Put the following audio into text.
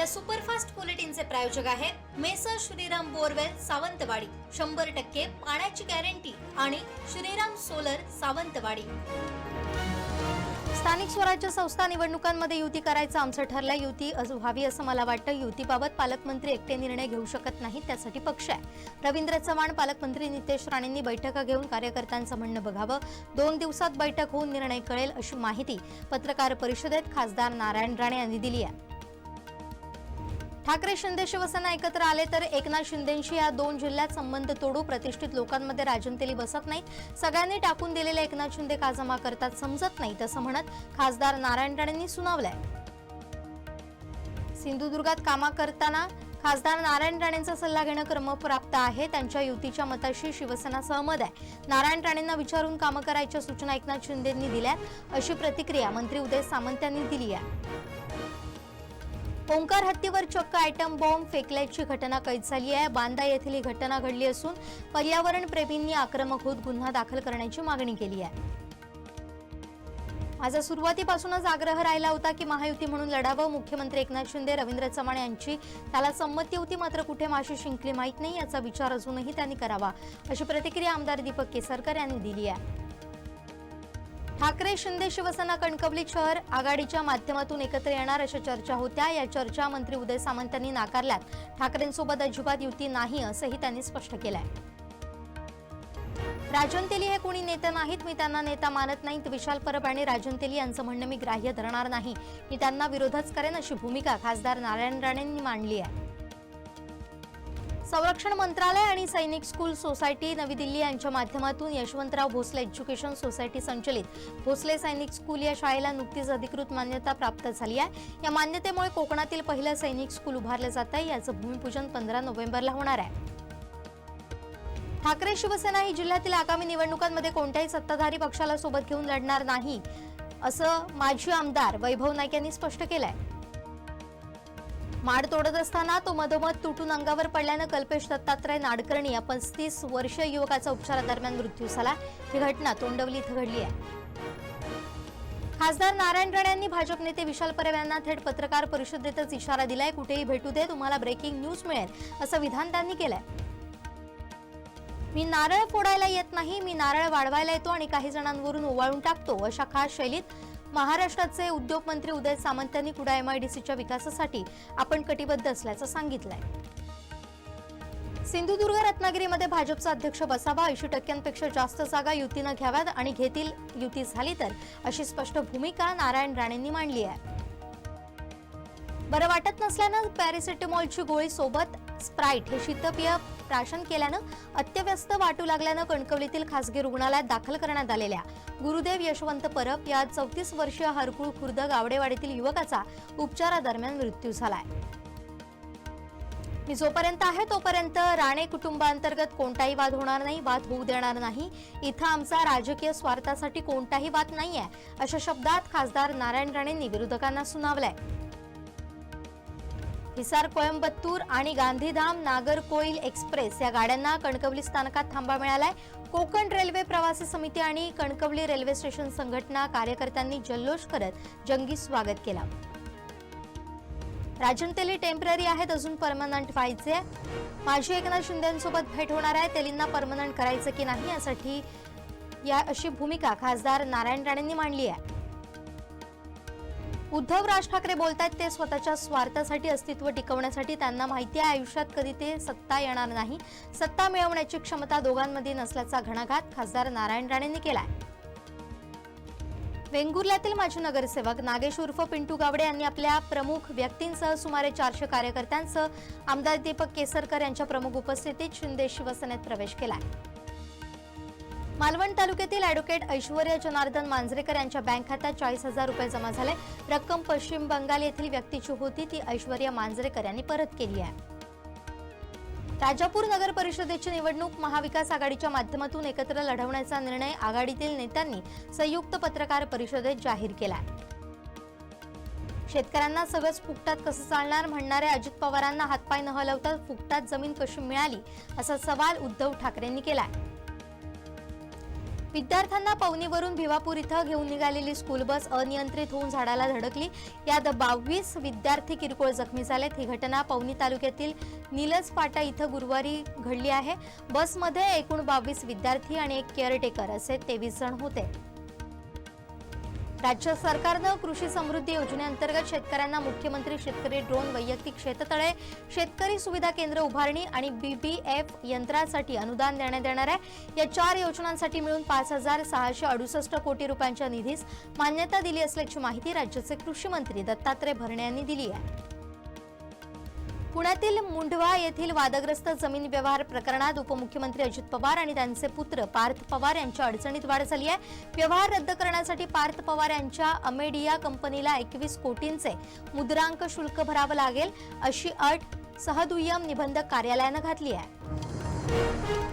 या सुपरफास्ट बुलेटिनचे प्रायोजक आहेत मेसर श्रीराम बोरवेल सावंतवाडी. शंभर टक्के पाण्याची गॅरंटी आणि श्रीराम सोलर सावंतवाडी. स्थानिक स्वराज्य संस्था निवडणुकांमध्ये युती करायचं आमचं ठरलं युती व्हावी असं मला वाटतं. युतीबाबत पालकमंत्री एकटे निर्णय घेऊ शकत नाहीत त्यासाठी पक्ष आहे. रवींद्र चव्हाण पालकमंत्री नितेश राणेंनी बैठका घेऊन कार्यकर्त्यांचं म्हणणं बघावं. दोन दिवसात बैठक होऊन निर्णय कळेल अशी माहिती पत्रकार परिषदेत खासदार नारायण राणे यांनी दिली आहे. ठाकरे शिंदे शिवसेना एकत्र आले तर एकनाथ शिंदेशी या दोन जिल्ह्यात संबंध तोडू प्रतिष्ठित लोकांमध्ये राजनतेली बसत नाही. सगळ्यांनी टाकून दिलेले एकनाथ शिंदे का जमा करतात समजत नाही तसं म्हणत खासदार नारायण राणेंनी सुनावलंय. सिंधुदुर्गात कामा करताना खासदार नारायण राणेंचा सल्ला घेणं क्रमप्राप्त आहे त्यांच्या युतीच्या मताशी शिवसेना सहमत आहे. नारायण राणेंना विचारून कामं करायच्या सूचना एकनाथ शिंदेंनी दिल्या अशी प्रतिक्रिया मंत्री उदय सामंत यांनी दिली आहे. ओंकार हत्तीवर चक्क आयटम बॉम्ब फेकल्याची घटना कैद झाली आहे. बांदा येथील ही घटना घडली असून पर्यावरण प्रेमींनी आक्रमक होत गुन्हा दाखल करण्याची मागणी केली आहे. माझा सुरुवातीपासूनच आग्रह राहिला होता की महायुती म्हणून लढावं. मुख्यमंत्री एकनाथ शिंदे रवींद्र चव्हाण यांची त्याला संमती होती. मात्र कुठे माशी शिंकली माहीत नाही. याचा विचार अजूनही त्यांनी करावा अशी प्रतिक्रिया आमदार दीपक केसरकर यांनी दिली आहे. ठाकरे शिंदे शिवसेना कणकवली शहर आघाडीच्या माध्यमातून एकत्र येणार अशा चर्चा होत्या. या चर्चा मंत्री उदय सामंत यांनी नाकारल्यात. ठाकरेंसोबत अजिबात युती नाही असंही त्यांनी स्पष्ट केलंय. राजन तेली हे कोणी नेते नाहीत मी त्यांना नेता मानत नाहीत विशाल परब आणि राजन तेली यांचं म्हणणं मी ग्राह्य धरणार नाही. मी त्यांना विरोधच करेन अशी भूमिका खासदार नारायण राणेंनी मांडली आहे. संरक्षण मंत्रालय आणि सैनिक स्कूल सोसायटी नवी दिल्ली यांच्या माध्यमातून यशवंतराव भोसले एज्युकेशन सोसायटी संचलित. भोसले सैनिक स्कूल या शाळेला नुकतीच अधिकृत मान्यता प्राप्त झाली आहे. या मान्यतेमुळे कोकणातील पहिलं सैनिक स्कूल उभारलं जात आहे. याचं भूमिपूजन पंधरा नोव्हेंबरला होणार आहे. ठाकरे शिवसेना ही जिल्ह्यातील आगामी निवडणुकांमध्ये कोणत्याही सत्ताधारी पक्षाला सोबत घेऊन लढणार नाही असं माजी आमदार वैभव नाईक यांनी स्पष्ट केलंय. माड तोडत असताना तो मधोमध तुटून अंगावर पडल्यानं कल्पेश दत्तात्रय नाडकर्णी या पस्तीस वर्षीय युवकाचा उपचारादरम्यान मृत्यू झाला. ही घटना तोंडवली इथं घडली आहे. खासदार नारायण राणे यांनी भाजप नेते विशाल परब यांना थेट पत्रकार परिषदेतच इशारा दिलाय. कुठेही भेटू दे तुम्हाला ब्रेकिंग न्यूज मिळेल असं विधान त्यांनी केलंय. मी नारळ फोडायला येत नाही मी नारळ वाढवायला येतो आणि काही जणांवरून ओवाळून टाकतो अशा खास शैलीत महाराष्ट्राचे उद्योग मंत्री उदय सामंत यांनी कुडा एमआयडीसीच्या विकासासाठी आपण कटिबद्ध असल्याचं सांगितलंय. सिंधुदुर्ग रत्नागिरीमध्ये भाजपचा अध्यक्ष बसावा ऐंशी टक्क्यांपेक्षा जास्त जागा युतीनं घ्याव्यात आणि घेतील युती झाली तर अशी स्पष्ट भूमिका नारायण राणेंनी मांडली आहे. बरं वाटत नसल्यानं पॅरासिटेमॉलची गोळी सोबत स्प्राईट हे शीतपेय प्राशन केल्यानं अत्यव्यस्त वाटू लागल्यानं कणकवलीतील खासगी रुग्णालयात दाखल करण्यात आलेल्या गुरुदेव यशवंत परब या चौतीस वर्षीय हरकुळ खुर्द गावडेवाडीतील युवकाचा उपचारादरम्यान मृत्यू झालाय. मी जोपर्यंत आहे तोपर्यंत राणे कुटुंबांतर्गत कोणताही वाद होणार नाही वाद होऊ देणार नाही. इथं आमचा राजकीय स्वार्थासाठी कोणताही वाद नाही आहे अशा शब्दात खासदार नारायण राणेंनी विरोधकांना सुनावलंय. हिसार कोयंबत्तूर आणि गांधीधाम नागरकोईल एक्सप्रेस या गाड्यांना कणकवली स्थानकात थांबा मिळालाय. कोकण रेल्वे प्रवासी समिती आणि कणकवली रेल्वे स्टेशन संघटना कार्यकर्त्यांनी जल्लोष करत जंगी स्वागत केला. राजन तेली टेंपररी आहेत अजून परमनंट व्हायचे. माजी एकनाथ शिंदेसोबत भेट होणार आहे. तेलींना परमनंट करायचं की नाही यासाठी या अशी भूमिका खासदार नारायण राणेंनी मांडली आहे. उद्धव राज ठाकरे बोलतात ते स्वतःच्या स्वार्थासाठी अस्तित्व टिकवण्यासाठी त्यांना माहिती आहे आयुष्यात कधी ते सत्ता येणार नाही. सत्ता मिळवण्याची क्षमता दोघांमध्ये नसल्याचा घणाघात खासदार नारायण राणेंनी केलाय. वेंगुर्ल्यातील माजी नगरसेवक नागेश उर्फ पिंटू गावडे यांनी आपल्या प्रमुख व्यक्तींसह सुमारे चारशे कार्यकर्त्यांसह आमदार दीपक केसरकर यांच्या प्रमुख उपस्थितीत शिंदे शिवसेनेत प्रवेश केलाय. मालवण तालुक्यातील अॅडव्होकेट ऐश्वर्या जनार्दन मांजरेकर यांच्या बँक खात्यात चाळीस हजार रुपये जमा झाले. रक्कम पश्चिम बंगाल येथील व्यक्तीची होती. ती ऐश्वर्या मांजरेकर यांनी परत केली आहे. राजापूर नगर परिषदेची निवडणूक महाविकास आघाडीच्या माध्यमातून एकत्र लढवण्याचा निर्णय आघाडीतील नेत्यांनी संयुक्त पत्रकार परिषदेत जाहीर केला शेतकऱ्यांना सगळंच फुकटात कसं चालणार? म्हणणाऱ्या अजित पवारांना हातपाय न हलवता फुकटात जमीन कशी मिळाली? असा सवाल उद्धव ठाकरेंनी केलाय. विद्यार्थ्यांना पवनीवरून भिवापूर इथं घेऊन निघालेली स्कूल बस अनियंत्रित होऊन झाडाला धडकली. यात बावीस विद्यार्थी किरकोळ जखमी झालेत. ही घटना पवनी तालुक्यातील निलज फाटा इथं गुरुवारी घडली आहे. बसमध्ये एकूण बावीस विद्यार्थी आणि एक केअरटेकर असे तेवीस जण होते. राज्य सरकारनं कृषी समृद्धी योजनेअंतर्गत शेतकऱ्यांना मुख्यमंत्री शेतकरी ड्रोन वैयक्तिक शेततळे शेतकरी सुविधा केंद्र उभारणी आणि बीबीएफ यंत्रासाठी अनुदान देण्यात येणार आहे. या चार योजनांसाठी मिळून पाच हजार सहाशे अडुसष्ट कोटी रुपयांच्या निधीस मान्यता दिली असल्याची माहिती राज्याचे कृषी मंत्री दत्तात्रय भरणे यांनी दिली आहे. पुण्यातील मुंढवा येथील वादग्रस्त जमीन व्यवहार प्रकरणात उपमुख्यमंत्री अजित पवार आणि त्यांचे पुत्र पार्थ पवार यांच्या अडचणीत वाढ झाली आहे. व्यवहार रद्द करण्यासाठी पार्थ पवार यांच्या अमेडिया कंपनीला एकवीस कोटींचे मुद्रांक शुल्क भरावं लागेल अशी अट सहदुय्यम निबंधक कार्यालयानं घातली आहे.